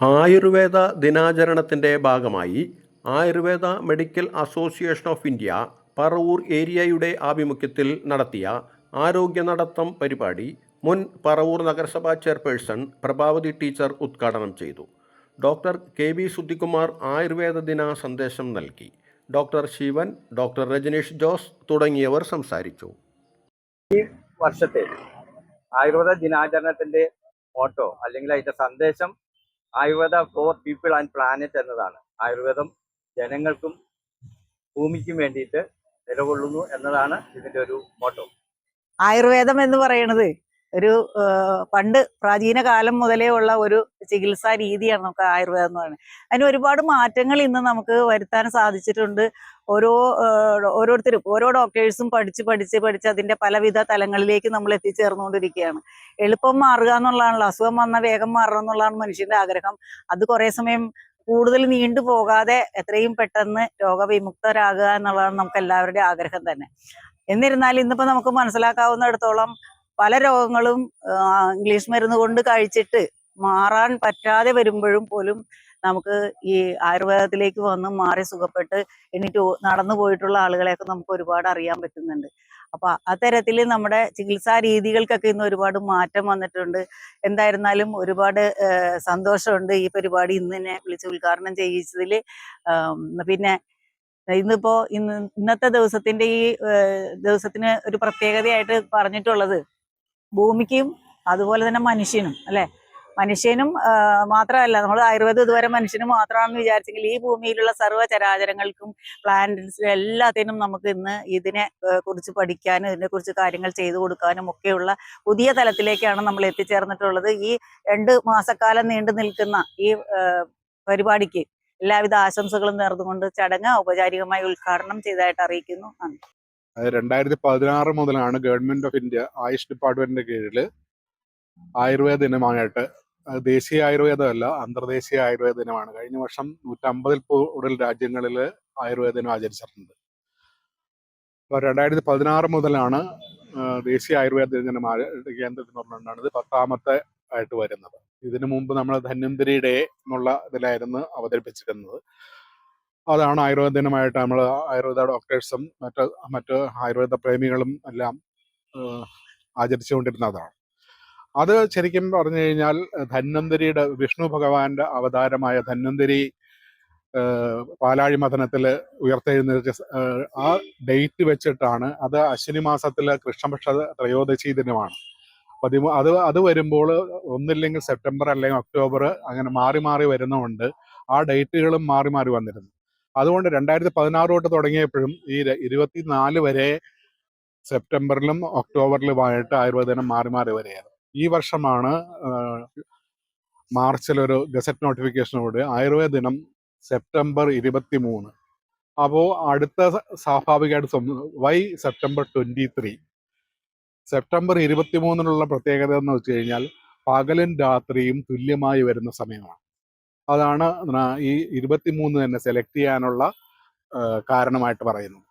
ആയുർവേദ ദിനാചരണത്തിന്റെ ഭാഗമായി Ayurveda medical association of India Paravur ഏരിയയുടെ ആഭിമുഖ്യത്തിൽ നടത്തിയ ആരോഗ്യ നടത്തം പരിപാടി മുൻ പറവൂർ നഗരസഭാ ചെയർപേഴ്സൺ പ്രഭാവതി ടീച്ചർ ഉദ്ഘാടനം ചെയ്തു. Doctor K V Sudhikumar Ayurveda ദിന സന്ദേശം നൽകി. ഡോക്ടർ ശിവൻ ഡോക്ടർ രജനീഷ് ജോസ് തുടങ്ങിയവർ സംസാരിച്ചു. ഈ വർഷത്തെ ആയുർവേദ ദിനാചരണത്തിന്റെ ഫോട്ടോ അല്ലെങ്കിൽ അതിന്റെ സന്ദേശം Ayurveda for people and planet എന്നതാണ്. ആയുർവേദം ജനങ്ങൾക്കും ഭൂമിക്കും വേണ്ടിയിട്ട് നിലകൊള്ളുന്നു എന്നതാണ് ഇതിന്റെ ഒരു മോട്ടോ. ആയുർവേദം എന്ന് പറയുന്നത് ഒരു പണ്ട് പ്രാചീന കാലം മുതലേ ഉള്ള ഒരു ചികിത്സാ രീതിയാണ് നമുക്ക് ആയുർവേദം എന്ന് പറയുന്നത്. അതിന് ഒരുപാട് മാറ്റങ്ങൾ ഇന്ന് നമുക്ക് വരുത്താൻ സാധിച്ചിട്ടുണ്ട്. ഓരോ ഓരോരുത്തരും ഓരോ ഡോക്ടേഴ്സും പഠിച്ച് പഠിച്ച് പഠിച്ച് അതിന്റെ പലവിധ തലങ്ങളിലേക്ക് നമ്മൾ എത്തിച്ചേർന്നുകൊണ്ടിരിക്കുകയാണ്. എളുപ്പം മാറുക എന്നുള്ളതാണല്ലോ. അസുഖം വന്ന വേഗം മാറണം എന്നുള്ളതാണ് മനുഷ്യന്റെ ആഗ്രഹം. അത് കുറെ സമയം കൂടുതൽ നീണ്ടു പോകാതെ എത്രയും പെട്ടെന്ന് രോഗവിമുക്തരാകുക എന്നുള്ളതാണ് നമുക്ക് എല്ലാവരുടെയും ആഗ്രഹം തന്നെ. എന്നിരുന്നാലും ഇന്നിപ്പോ നമുക്ക് മനസ്സിലാക്കാവുന്നിടത്തോളം പല രോഗങ്ങളും ഇംഗ്ലീഷ് മരുന്ന് കൊണ്ട് കഴിച്ചിട്ട് മാറാൻ പറ്റാതെ വരുമ്പോഴും പോലും നമുക്ക് ഈ ആയുർവേദത്തിലേക്ക് വന്ന് മാറി സുഖപ്പെട്ട് എണീറ്റ് നടന്നു പോയിട്ടുള്ള ആളുകളെയൊക്കെ നമുക്ക് ഒരുപാട് അറിയാൻ പറ്റുന്നുണ്ട്. അപ്പൊ അത്തരത്തിൽ നമ്മുടെ ചികിത്സാ രീതികൾക്കൊക്കെ ഇന്ന് ഒരുപാട് മാറ്റം വന്നിട്ടുണ്ട്. എന്തായിരുന്നാലും ഒരുപാട് സന്തോഷമുണ്ട് ഈ പരിപാടി ഇന്ന് തന്നെ വിളിച്ച് ഉദ്ഘാടനം ചെയ്യിച്ചതിൽ പിന്നെ ഇന്നിപ്പോ ഇന്ന് ഇന്നത്തെ ദിവസത്തിന്റെ ഈ ദിവസത്തിന് ഒരു പ്രത്യേകതയായിട്ട് പറഞ്ഞിട്ടുള്ളത് ഭൂമിക്കും അതുപോലെ തന്നെ മനുഷ്യനും അല്ലെ? മനുഷ്യനും മാത്രമല്ല നമ്മൾ ആയുർവേദം ഇതുവരെ മനുഷ്യന് മാത്രമാണെന്ന് വിചാരിച്ചെങ്കിൽ ഈ ഭൂമിയിലുള്ള സർവ ചരാചരങ്ങൾക്കും പ്ലാന്റ്സിനും എല്ലാത്തിനും നമുക്ക് ഇന്ന് ഇതിനെ കുറിച്ച് പഠിക്കാനും ഇതിനെക്കുറിച്ച് കാര്യങ്ങൾ ചെയ്തു കൊടുക്കാനും ഒക്കെയുള്ള പുതിയ തലത്തിലേക്കാണ് നമ്മൾ എത്തിച്ചേർന്നിട്ടുള്ളത്. ഈ രണ്ട് മാസക്കാലം നീണ്ടു നിൽക്കുന്ന ഈ പരിപാടിക്ക് എല്ലാവിധ ആശംസകളും നേർന്നുകൊണ്ട് ചടങ്ങ് ഔപചാരികമായി ഉദ്ഘാടനം ചെയ്തതായിട്ട് അറിയിക്കുന്നു. നന്ദി. രണ്ടായിരത്തി പതിനാറ് മുതലാണ് ഗവൺമെന്റ് ഓഫ് ഇന്ത്യ ആയുഷ് ഡിപ്പാർട്ട്മെന്റിന്റെ കീഴിൽ ആയുർവേദ ദിനമായിട്ട് ദേശീയ ആയുർവേദമല്ല അന്തർദേശീയ ആയുർവേദ ദിനമാണ്. കഴിഞ്ഞ വർഷം നൂറ്റമ്പതിൽ കൂടുതൽ രാജ്യങ്ങളിൽ ആയുർവേദ ദിനം ആചരിച്ചിട്ടുണ്ട്. അപ്പോൾ രണ്ടായിരത്തി പതിനാറ് മുതലാണ് ദേശീയ ആയുർവേദ ദിനം കേന്ദ്രത്തിൽ പറഞ്ഞുകൊണ്ടാണ് ഇത് പത്താമത്തെ ആയിട്ട് വരുന്നത്. ഇതിനു മുമ്പ് നമ്മൾ ധന്വന്തരി ഡേ എന്നുള്ള ഇതിലായിരുന്നു അവതരിപ്പിച്ചിരുന്നത്. അതാണ് ആയുർവേദ ദിനമായിട്ട് നമ്മൾ ആയുർവേദ ഡോക്ടേഴ്സും മറ്റ് മറ്റ് ആയുർവേദ പ്രേമികളും എല്ലാം ആചരിച്ചുകൊണ്ടിരുന്നതാണ്. അത് ശരിക്കും പറഞ്ഞു കഴിഞ്ഞാൽ ധന്വന്തരിയുടെ വിഷ്ണു ഭഗവാന്റെ അവതാരമായ ധന്വന്തരി പാലാഴി മഥനത്തിൽ ഉയർത്തെഴുന്നേറ്റ ആ ഡേറ്റ് വെച്ചിട്ടാണ് അത് അശ്വിനി മാസത്തിലെ കൃഷ്ണപക്ഷ ത്രയോദശി ദിനമാണ്. പതിമൂ അത് അത് വരുമ്പോൾ ഒന്നില്ലെങ്കിൽ സെപ്റ്റംബർ അല്ലെങ്കിൽ ഒക്ടോബർ അങ്ങനെ മാറി മാറി വരുന്നതുകൊണ്ട് ആ ഡേറ്റുകളും മാറി മാറി വന്നിരുന്നു. അതുകൊണ്ട് രണ്ടായിരത്തി പതിനാറ് തൊട്ട് തുടങ്ങിയപ്പോഴും ഈ ഇരുപത്തിനാല് വരെ സെപ്റ്റംബറിലും ഒക്ടോബറിലുമായിട്ട് ആയുർവേദനം മാറി മാറി വരെയായിരുന്നു ഈ വർഷമാണ് മാർച്ചിൽ ഒരു ഗസറ്റ് നോട്ടിഫിക്കേഷനോട് ആയുർവേദ ദിനം സെപ്റ്റംബർ ഇരുപത്തി മൂന്ന് അപ്പോൾ അടുത്ത സ്വാഭാവികമായിട്ട് why September twenty three. September ഇരുപത്തി മൂന്നിനുള്ള പ്രത്യേകത എന്ന് വെച്ച് കഴിഞ്ഞാൽ പകലും രാത്രിയും തുല്യമായി വരുന്ന സമയമാണ്. അതാണ് ഈ ഇരുപത്തിമൂന്ന് തന്നെ സെലക്ട് ചെയ്യാനുള്ള കാരണമായിട്ട് പറയുന്നത്.